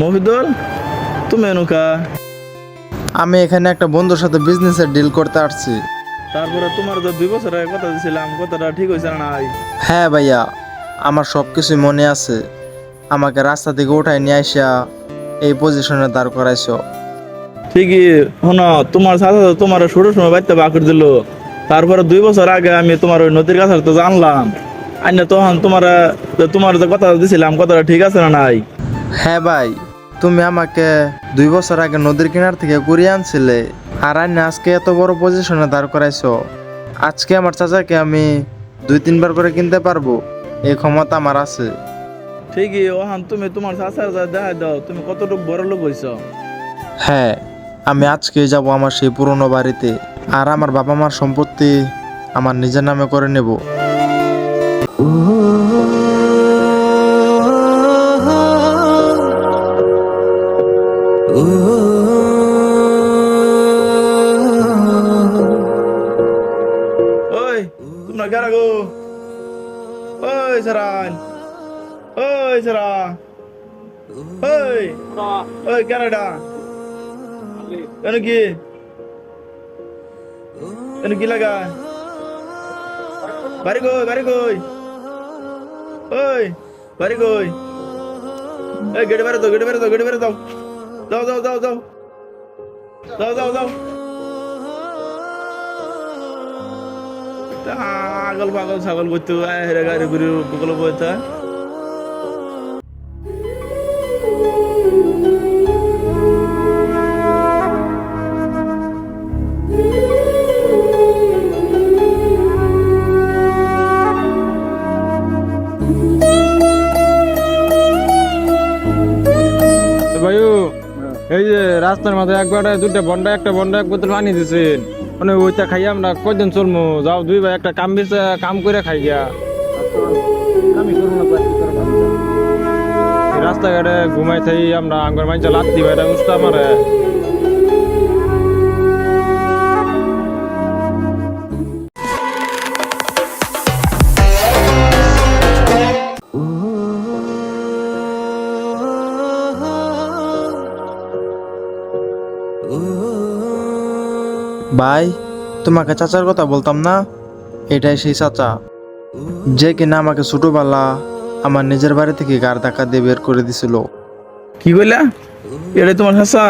মফিদুল তুমি এনুকা? আমি এখানে একটা বন্ধুর সাথে বিজনেসের ডিল করতে আসছি। তারপরে তোমার তো দুই বছর আগে কথা দিয়েছিলাম কথাটা ঠিক হয়েছে না নাই? হ্যাঁ ভাইয়া আমার সব কিছুই মনে আছে। আমাকে রাস্তা থেকে উঠায় নিয়ে আসা এই পজিশনে দাঁড় করাইছো। ঠিকই শোন তোমার সাথে তোমার ছোট সময় বাড়িতে বাকর দিল। তারপরে দুই বছর আগে আমি তোমার ওই নদীর কাছে তো জানলাম। আইনা তখন তোমার তোমার যে কথা দিয়েছিলাম কথাটা ঠিক আছে না নাই? হ্যাঁ ভাই তুমি আমাকে দুই বছর আগে নদীর কিনার থেকে ঘুরিয়ে আনছিলে আর আইনে আজকে এত বড় পজিশনে দাঁড় করাইছো। আজকে আমার চাচাকে আমি দুই তিনবার করে কিনতে পারব এই ক্ষমতা আমার আছে। ঠিকই ওহান তুমি তোমার শাসার যা দেখা দাও তুমি কতটুকু বড় লোক হয়েছ হ্যাঁ আমি আজকে যাব আমার সেই পুরনো বাড়িতে আর আমার বাবা মার সম্পত্তি আমার নিজের নামে করে নেব। ওই তোমরা কারা গো? ওই সারান ওই কি? কেন কি লাগা বাড়ি কই বাড়ি কই ওই বাড়ি কই এই গেটে বেরো দাও গেটে বেরো দাও গেটে বেরো দাও দাও দাও দাও দাও দাও দাও দাও পাগল পাগল ছাগল করতে গাড়ি ঘুরে বগল ভাইও এই যে রাস্তার মাঝে একবার দুইটা বন্ডা একটা বন্ডা এক বোতল পানি দিছেন। মানে ওইটা খাইয়া আমরা কয়দিন চলমু? যাও দুই ভাই একটা কাম বেছে কাম করে খাই গিয়া। রাস্তাঘাটে ঘুমাই থাই আমরা আঙ্গুর মাইনটা লাত্তি এটা উস্তা মারে। ভাই তোমাকে চাচার কথা বলতাম না? এটাই সেই চাচা। যে কিনা আমাকে ছোটবেলা আমার নিজের বাড়ি থেকে গার ধাক্কা দিয়ে বের করে দিছিল। কি কইলা? এটা তোমার শাসা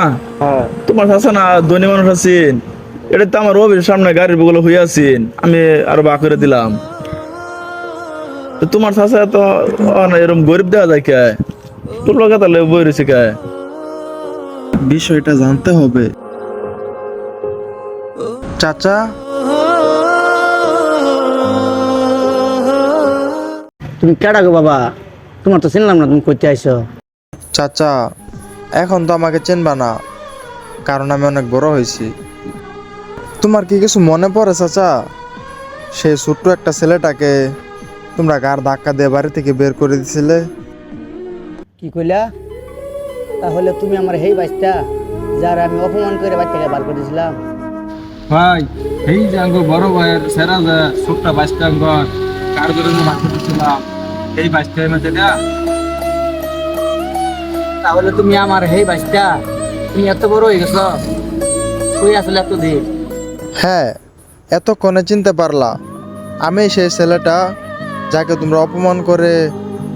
তোমার শাসা না ধনী মানুষ আছেন? এটা তো আমার অফিসের সামনে গাড়ির বগল হয়ে আছেন। আমি আরও বা করে দিলাম। তোমার চাচা তো না, এরকম গরিব দেওয়া যায় কে? তোর লোক তাহলে বই রয়েছে কে? বিষয়টা জানতে হবে। চাচা? তুমি কেডা গো বাবা? তোমার তো চিনলাম না তুমি করতে আইছো। চাচা এখন তো আমাকে চেনবা না কারণ আমি অনেক বড় হয়েছি তোমার কি কিছু মনে পড়ে চাচা? সেই ছোট্ট একটা ছেলেটাকে তোমরা গার ধাক্কা দিয়ে বাড়ি থেকে বের করে দিছিলে। কি কইলা? তাহলে তুমি আমার হেই বাইসটা যার আমি অপমান করে বাচ্চাকে বার করে দিয়েছিলাম ভাই এই যে আঙ্গ বড় ভাইয়ের সেরা যে ছোট্ট বাইশটা আঙ্গর কার ধরে বাঁচতে দিচ্ছিলাম এই বাইশটা মধ্যে না তাহলে তুমি আমার হেই বাইসটা তুমি এত বড় হয়ে গেছো। কই আসলে এত দিন হ্যাঁ এতক্ষণে চিনতে পারলা আমি সেই ছেলেটা যাকে তোমরা অপমান করে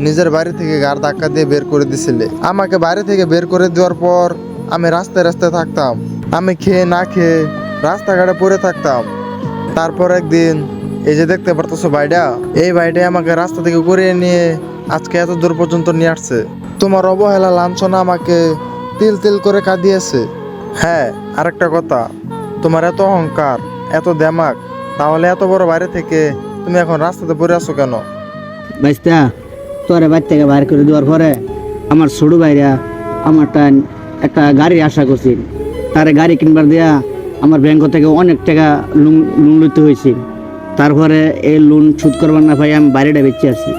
নিজের বাড়ি থেকে গার ধাক্কা দিয়ে বের করে দিছিলে। আমাকে বাড়ি থেকে বের করে দেওয়ার পর আমি রাস্তায় রাস্তায় থাকতাম। আমি খেয়ে না খেয়ে রাস্তাঘাটে পড়ে থাকতাম। তারপর একদিন, এই যে দেখতে পারতেছো ভাইটা এই ভাইটাই আমাকে রাস্তা থেকে করিয়ে নিয়ে আজকে এত দূর পর্যন্ত নিয়ে আসছে। তোমার অবহেলা, লাঞ্ছনা আমাকে তিল তিল করে কাঁদিয়েছে। হ্যাঁ আরেকটা কথা, তোমার এত অহংকার, এত দেমাক, তাহলে এত বড় বাইরে থেকে তুমি এখন রাস্তাতে পড়ে আছো কেন? বাইসটা তোরে বাড়ি থেকে বাইর করে দেওয়ার পরে আমার ছোট ভাইরা আমার টান একটা গাড়ি আশা করছি। তারে গাড়ি কিনবার দেয়া আমার ব্যাংক থেকে অনেক টাকা লোন লোন লইতে হয়েছে। তারপরে এই লোন শোধ করবার না ভাই আমি বাড়িটা বেঁচে আছি।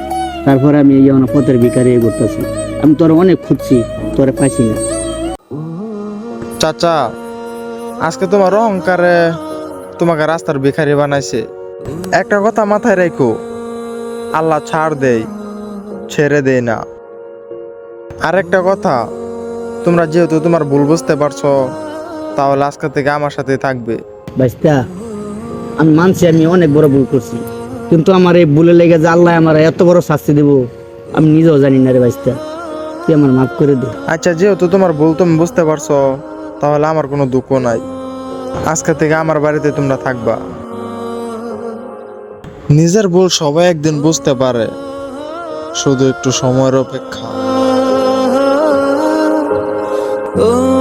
তারপরে আমি এই আমার পথের ভিকারি করতেছি আমি তোরা অনেক খুঁজছি, তোরে পাইছি না। চাচা, আজকে তোমার অহংকারে তোমাকে রাস্তার ভিখারি বানাইছে। একটা কথা মাথায় রেখো আল্লাহ ছাড় দেই ছেড়ে দেয় না। আরেকটা কথা তোমরা যেহেতু তোমার ভুল বুঝতে পারছ তাহলে আজকে থেকে আমার সাথে থাকবে। বাইস্তা আমি মানছি আমি অনেক বড় ভুল করছি কিন্তু আমার এই ভুলে লেগে যে আল্লাহ আমার এত বড় শাস্তি দেবো আমি নিজেও জানি না রে বাইস্তা তুই আমার মাফ করে দে। আচ্ছা যেহেতু তোমার ভুল তুমি বুঝতে পারছ তাহলে আমার কোনো দুঃখ নাই। আজকে থেকে আমার বাড়িতে তোমরা থাকবা। নিজের ভুল সবাই একদিন বুঝতে পারে। শুধু একটু সময়ের অপেক্ষা Oh